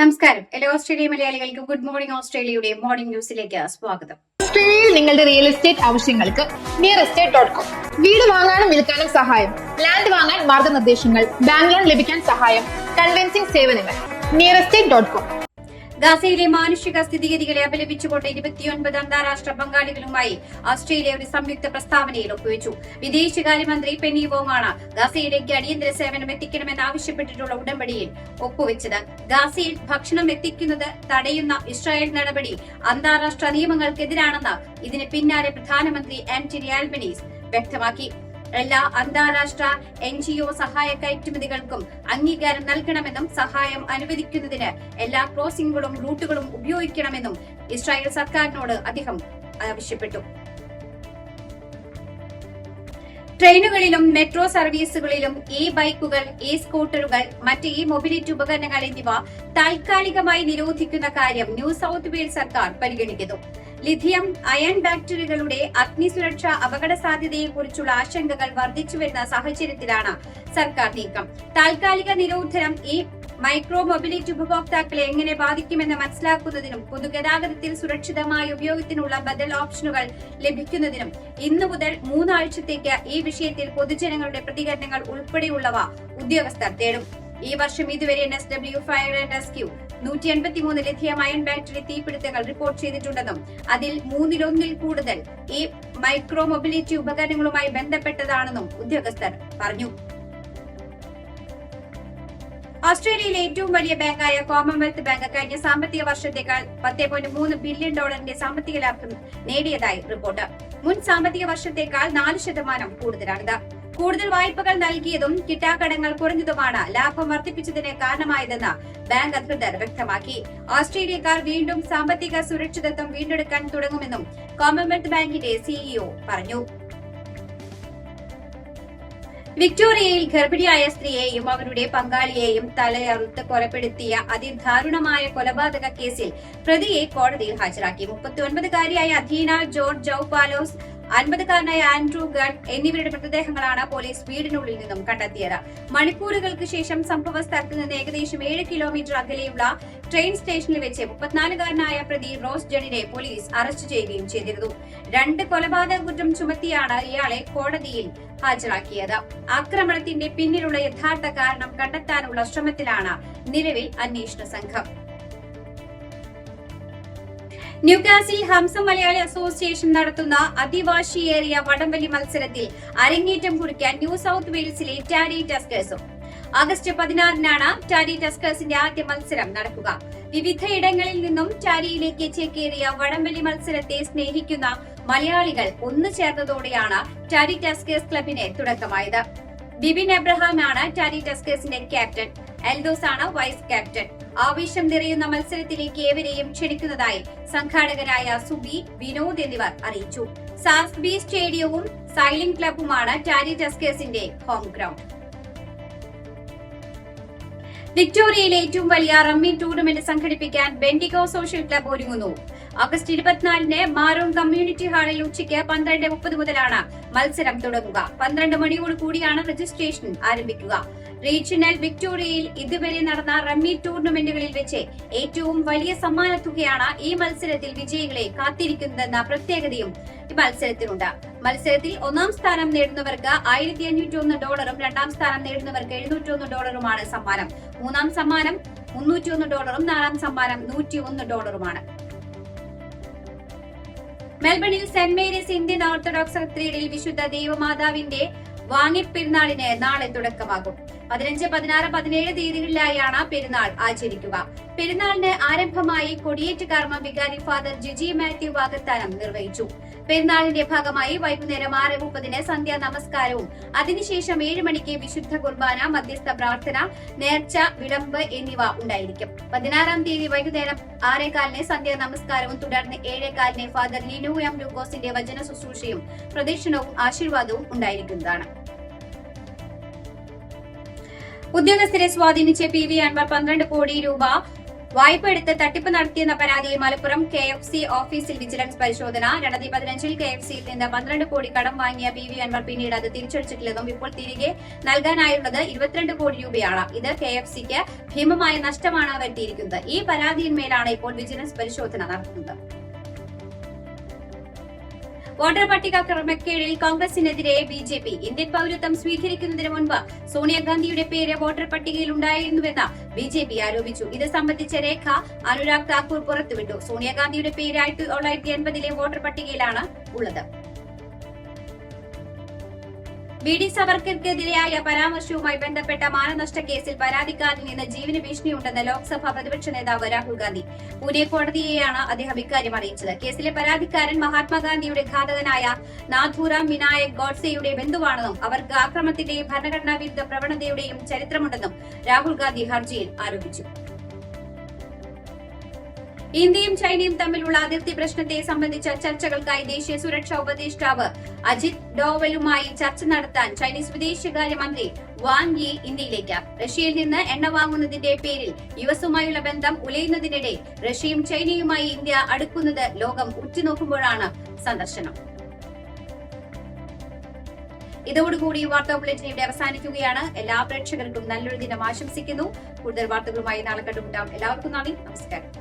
നമസ്കാരം. എല്ലാ ഓസ്ട്രേലിയ മലയാളികൾക്ക് ഗുഡ് മോർണിംഗ് ഓസ്ട്രേലിയയുടെ മോർണിംഗ് ന്യൂസിലേക്ക് സ്വാഗതം. ഓസ്ട്രേലിയയിൽ നിങ്ങളുടെ റിയൽ എസ്റ്റേറ്റ് ആവശ്യങ്ങൾക്ക് നിയർ എസ്റ്റേറ്റ് ഡോട്ട് കോം വീട് വാങ്ങാനും വിൽക്കാനും സഹായം. ലാൻഡ് വാങ്ങാൻ മാർഗനിർദ്ദേശങ്ങൾ. ബാങ്ക് ലോൺ ലഭിക്കാൻ സഹായം. കൺവെൻസിംഗ് സേവനങ്ങൾ. നിയർ എസ്റ്റേറ്റ് ഡോട്ട് കോം ഗാസയിലെ മാനുഷിക സ്ഥിതിഗതികളെ അപലപിച്ചുകൊണ്ട് ഇരുപത്തിയൊൻപത് അന്താരാഷ്ട്ര പങ്കാളികളുമായി ഓസ്ട്രേലിയ ഒരു സംയുക്ത പ്രസ്താവനയിൽ ഒപ്പുവെച്ചു. വിദേശകാര്യമന്ത്രി പെന്നി വോങ്ങാണ് ഗാസയിലേക്ക് അടിയന്തര സേവനം എത്തിക്കണമെന്ന് ആവശ്യപ്പെട്ടിട്ടുള്ള ഉടമ്പടിയിൽ ഒപ്പുവെച്ചത്. ഗാസയിൽ ഭക്ഷണം എത്തിക്കുന്നത് തടയുന്ന ഇസ്രായേൽ നടപടി അന്താരാഷ്ട്ര നിയമങ്ങൾക്കെതിരാണെന്ന് ഇതിന് പിന്നാലെ പ്രധാനമന്ത്രി ആന്റണി ആൽബനീസ് വ്യക്തമാക്കി. എല്ലാ അന്താരാഷ്ട്ര എൻ ജി ഒ സഹായ കയറ്റുമതികൾക്കും അംഗീകാരം നൽകണമെന്നും സഹായം അനുവദിക്കുന്നതിന് എല്ലാ ക്രോസിംഗുകളും റൂട്ടുകളും ഉപയോഗിക്കണമെന്നും ഇസ്രായേൽ സർക്കാരിനോട് അദ്ദേഹം ആവശ്യപ്പെട്ടു. ട്രെയിനുകളിലും മെട്രോ സർവീസുകളിലും ഇ ബൈക്കുകൾ ഇ സ്കൂട്ടറുകൾ മറ്റ് ഇ മൊബിലിറ്റി ഉപകരണങ്ങൾ എന്നിവ താൽക്കാലികമായി നിരോധിക്കുന്ന കാര്യം ന്യൂ സൌത്ത് വെയിൽസ് സർക്കാർ പരിഗണിക്കുന്നു. ലിഥിയം അയൺ ബാക്ടറികളുടെ അഗ്നിസുരക്ഷ അപകട സാധ്യതയെക്കുറിച്ചുള്ള ആശങ്കകൾ വർദ്ധിച്ചു വരുന്ന സാഹചര്യത്തിലാണ് സർക്കാർ നീക്കം. താൽക്കാലിക നിരോധനം ഈ മൈക്രോ മൊബിലിറ്റി ഉപഭോക്താക്കളെ എങ്ങനെ ബാധിക്കുമെന്ന് മനസ്സിലാക്കുന്നതിനും പൊതുഗതാഗതത്തിൽ സുരക്ഷിതമായ ഉപയോഗത്തിനുള്ള ബദൽ ഓപ്ഷനുകൾ ലഭിക്കുന്നതിനും ഇന്നു മുതൽ മൂന്നാഴ്ചത്തേക്ക് ഈ വിഷയത്തിൽ പൊതുജനങ്ങളുടെ പ്രതികരണങ്ങൾ ഉൾപ്പെടെയുള്ളവ ഉദ്യോഗസ്ഥർ തേടും. ഈ വർഷം ഇതുവരെ N S W fire and rescue നൂറ്റി എൺപത്തിമൂന്ന് ലിഥിയം അയൺ ബാറ്ററി തീപിടുത്തങ്ങൾ റിപ്പോർട്ട് ചെയ്തിട്ടുണ്ടെന്നും അതിൽ മൂന്നിലൊന്നിൽ കൂടുതൽ ഈ മൈക്രോ മൊബിലിറ്റി ഉപകരണങ്ങളുമായി ബന്ധപ്പെട്ടതാണെന്നും ഉദ്യോഗസ്ഥർ പറഞ്ഞു. ഓസ്ട്രേലിയയിലെ ഏറ്റവും വലിയ ബാങ്കായ കോമൺവെൽത്ത് ബാങ്ക് കഴിഞ്ഞ സാമ്പത്തിക വർഷത്തേക്കാൾ പത്തേ പോയിന്റ് മൂന്ന് ബില്യൺ ഡോളറിന്റെ സാമ്പത്തിക ലാഭം നേടിയതായി റിപ്പോർട്ട്. മുൻ സാമ്പത്തിക വർഷത്തേക്കാൾ നാല് ശതമാനം കൂടുതലാണിത്. കൂടുതൽ വായ്പകൾ നൽകിയതും കിട്ടാക്കടങ്ങൾ കുറഞ്ഞതുമാണ് ലാഭം വർദ്ധിപ്പിച്ചതിന് കാരണമായതെന്ന് ബാങ്ക് അധികൃതർ വ്യക്തമാക്കി. ഓസ്ട്രേലിയക്കാർ വീണ്ടും സാമ്പത്തിക സുരക്ഷിതത്വം വീണ്ടെടുക്കാൻ തുടങ്ങുമെന്നും കോമൺവെൽത്ത് ബാങ്കിന്റെ സിഇഒ പറഞ്ഞു. വിക്ടോറിയയിൽ ഗർഭിണിയായ സ്ത്രീയെയും അവരുടെ പങ്കാളിയെയും തലയറുത്ത് കൊലപ്പെടുത്തിയ അതിദാരുണമായ കൊലപാതക കേസിൽ പ്രതിയെ കോടതിയിൽ ഹാജരാക്കി. മുപ്പത്തിയൊൻപതുകാരിയായ അധീന ജോർജ് ജൌ പാലോസ് അൻപതുകാരനായ ആൻഡ്രൂ ഗൺ എന്നിവരുടെ മൃതദേഹങ്ങളാണ് പോലീസ് വീടിനുള്ളിൽ നിന്നും കണ്ടെത്തിയത്. മണിക്കൂറുകൾക്ക് ശേഷം സംഭവ സ്ഥലത്ത് നിന്ന് ഏകദേശം ഏഴ് കിലോമീറ്റർ അകലെയുള്ള ട്രെയിൻ സ്റ്റേഷനിൽ വെച്ച് മുപ്പത്തിനാലുകാരനായ പ്രതി റോസ് ജണിനെ പോലീസ് അറസ്റ്റ് ചെയ്യുകയും ചെയ്തിരുന്നു. രണ്ട് കൊലപാതക കുറ്റം ചുമത്തിയാണ് ഇയാളെ കോടതിയിൽ ഹാജരാക്കിയത്. ആക്രമണത്തിന്റെ പിന്നിലുള്ള യഥാർത്ഥ കാരണം കണ്ടെത്താനുള്ള ശ്രമത്തിലാണ് നിലവിൽ അന്വേഷണ സംഘം. ന്യൂകാസിൽ ഹംസ മലയാളി അസോസിയേഷൻ നടത്തുന്ന അതിവാശിയേറിയ വടംവലി മത്സരത്തിൽ അരങ്ങേറ്റം കുറിക്കാൻ ന്യൂ സൗത്ത് വെയിൽസിലെ ടാരി ടസ്കേഴ്സും. ആഗസ്റ്റ് പതിനാറിനാണ് ടാരി ടസ്കേഴ്സിന്റെ ആദ്യ മത്സരം നടക്കുക. വിവിധ ഇടങ്ങളിൽ നിന്നും ടാരിയിലേക്ക് ചേക്കേറിയ വടംവലി മത്സരത്തെ സ്നേഹിക്കുന്ന മലയാളികൾ ഒന്നു ചേർന്നതോടെയാണ് ടാരി ടസ്കേഴ്സ് ക്ലബിന് തുടക്കമായത്. ബിബിൻ എബ്രഹാമാണ് ടാരി ടസ്കേഴ്സിന്റെ ക്യാപ്റ്റൻ. എൽദോസ് ആണ് വൈസ് ക്യാപ്റ്റൻ. ആവേശം നിറയുന്ന മത്സരത്തിലേക്ക് ഏവരെയും ക്ഷണിക്കുന്നതായി സംഘാടകരായ സുബി വിനോദ് എന്നിവർ അറിയിച്ചു. സാസ്ബി സ്റ്റേഡിയവും സൈലിംഗ് ക്ലബുമാണ് ടാരി ടസ്കേഴ്സിന്റെ ഹോം ഗ്രൗണ്ട്. വിക്ടോറിയയിലെ ഏറ്റവും വലിയ റമ്മി ടൂർണമെന്റ് സംഘടിപ്പിക്കാൻ ബെൻഡിഗോ സോഷ്യൽ ക്ലബ് ഒരുങ്ങുന്നു. ഓഗസ്റ്റ് ഇരുപത്തിനാലിന് മാറൂൺ കമ്മ്യൂണിറ്റി ഹാളിൽ ഉച്ചയ്ക്ക് പന്ത്രണ്ട് മുപ്പത് മുതലാണ് മത്സരം തുടങ്ങുക. പന്ത്രണ്ട് മണിയോട് കൂടിയാണ് രജിസ്ട്രേഷൻ ആരംഭിക്കുക. റീജിയണൽ വിക്ടോറിയയിൽ ഇതുവരെ നടന്ന റമ്മി ടൂർണമെന്റുകളിൽ വെച്ച് ഏറ്റവും വലിയ സമ്മാന തുകയാണ് ഈ മത്സരത്തിൽ വിജയികളെ കാത്തിരിക്കുന്നതെന്ന പ്രത്യേകതയും മത്സരത്തിനുണ്ട്. മത്സരത്തിൽ ഒന്നാം സ്ഥാനം നേടുന്നവർക്ക് ആയിരത്തി അഞ്ഞൂറ്റി ഒന്ന് ഡോളറും രണ്ടാം സ്ഥാനം നേടുന്നവർക്ക് എഴുന്നൂറ്റി ഒന്ന് ഡോളറുമാണ് സമ്മാനം. മൂന്നാം സമ്മാനം മുന്നൂറ്റി ഒന്ന് ഡോളറും നാലാം സമ്മാനം നൂറ്റി ഒന്ന് ഡോളറുമാണ്. മെൽബണിൽ സെന്റ് മേരീസ് ഇന്ത്യൻ ഓർത്തഡോക്സ് കത്തീഡ്രലിൽ വിശുദ്ധ ദൈവമാതാവിന്റെ വാങ്ങിപ്പെരുന്നാളിന് നാളെ തുടക്കമാകും. പതിനഞ്ച് പതിനാറ് പതിനേഴ് തീയതികളിലായാണ് പെരുന്നാൾ ആചരിക്കുക. പെരുന്നാളിന് ആരംഭമായി കൊടിയേറ്റ് കർമ്മ വികാരി ഫാദർ ജിജി മാത്യു വാഗ്ദാനം നിർവഹിച്ചു. പെരുന്നാളിന്റെ ഭാഗമായി വൈകുന്നേരം ആറ് മുപ്പതിന് സന്ധ്യാ നമസ്കാരവും. അതിനുശേഷം ഏഴ് മണിക്ക് വിശുദ്ധ കുർബാന മധ്യസ്ഥ പ്രാർത്ഥന നേർച്ച വിളമ്പ് എന്നിവ ഉണ്ടായിരിക്കും. പതിനാറാം തീയതി വൈകുന്നേരം ആറേകാലിന് സന്ധ്യാ നമസ്കാരവും തുടർന്ന് ഏഴേകാലിന് ഫാദർ ലിനു എം ലൂക്കോസിന്റെ വചന ശുശ്രൂഷയും പ്രദക്ഷിണവും ആശീർവാദവും ഉണ്ടായിരിക്കുന്നതാണ്. ഉദ്യോഗസ്ഥരെ സ്വാധീനിച്ച് പി വി അൻവർ പന്ത്രണ്ട് കോടി രൂപ വായ്പ എടുത്ത് തട്ടിപ്പ് നടത്തിയെന്ന പരാതിയിൽ Malappuram K F C office vigilance പരിശോധന. രണ്ടായിരത്തി പതിനഞ്ചിൽ കെ എഫ് സിയിൽ നിന്ന് പന്ത്രണ്ട് കോടി കടം വാങ്ങിയ പി വി അൻവർ പിന്നീട് അത് തിരിച്ചടിച്ചിട്ടില്ലെന്നും ഇപ്പോൾ തിരികെ നൽകാനായുള്ളത് ഇരുപത്തിരണ്ട് കോടി രൂപയാണ്. ഇത് കെ എഫ് സിക്ക് ഭീമമായ നഷ്ടമാണ് വരുത്തിയിരിക്കുന്നത് ഈ പരാതിയിന്മേലാണ് ഇപ്പോൾ വിജിലൻസ് പരിശോധന നടത്തുന്നത്. വോട്ടർ പട്ടിക ക്രമക്കേടിൽ കോൺഗ്രസിനെതിരെ ബി ജെ പി ഇന്ത്യൻ പൌരത്വം സ്വീകരിക്കുന്നതിന് മുൻപ് സോണിയാഗാന്ധിയുടെ പേര് വോട്ടർ പട്ടികയിൽ ഉണ്ടായിരുന്നുവെന്ന് ബി ജെ പി ആരോപിച്ചു. ഇത് സംബന്ധിച്ച രേഖ അനുരാഗ് താക്കൂർ പുറത്തുവിട്ടു. സോണിയാഗാന്ധിയുടെ പേര് ആയിരത്തി തൊള്ളായിരത്തി എൺപതിലെ വോട്ടർ പട്ടികയിലാണ് ഉള്ളത്. വി ഡി സവർക്കർക്കെതിരെയായ പരാമർശവുമായി ബന്ധപ്പെട്ട മാനനഷ്ട കേസിൽ പരാതിക്കാരിൽ നിന്ന് ജീവന് ഭീഷണിയുണ്ടെന്ന് ലോക്സഭാ പ്രതിപക്ഷ നേതാവ് രാഹുൽ ഗാന്ധി. പൂനെ കോടതിയെയാണ് അദ്ദേഹം ഇക്കാര്യം അറിയിച്ചത്. കേസിലെ പരാതിക്കാരൻ മഹാത്മാഗാന്ധിയുടെ ഘാതകനായ നാഥുറാം വിനായക് ഗോഡ്സെയുടെ ബന്ധുവാണെന്നും അവർക്ക് ആക്രമണത്തിന്റെയും ഭരണഘടനാ വിരുദ്ധ പ്രവണതയുടെയും ചരിത്രമുണ്ടെന്നും രാഹുൽ ഗാന്ധി ഹർജിയിൽ ആരോപിച്ചു. ഇന്ത്യയും ചൈനയും തമ്മിലുള്ള അതിർത്തി പ്രശ്നത്തെ സംബന്ധിച്ച ചർച്ചകൾക്കായി ദേശീയ സുരക്ഷാ ഉപദേഷ്ടാവ് അജിത് ഡോവലുമായി ചർച്ച നടത്താൻ ചൈനീസ് വിദേശകാര്യമന്ത്രി വാങ് യി ഇന്ത്യയിലേക്ക്. റഷ്യയിൽ നിന്ന് എണ്ണ വാങ്ങുന്നതിന്റെ പേരിൽ യു എസുമായുള്ള ബന്ധം ഉലയുന്നതിനിടെ റഷ്യയും ചൈനയുമായി ഇന്ത്യ അടുക്കുന്നത് ലോകം ഉറ്റുനോക്കുമ്പോഴാണ് സന്ദർശനം. ഇതോടുകൂടി വാർത്താ ബുള്ളറ്റിൻ ഇവിടെ അവസാനിക്കുകയാണ്. എല്ലാ പ്രേക്ഷകർക്കും നല്ലൊരു ദിനം ആശംസിക്കുന്നു. കൂടുതൽ വാർത്തകളുമായി നാളെ കണ്ടുമുട്ടാം. എല്ലാവർക്കും നന്ദി. നമസ്കാരം.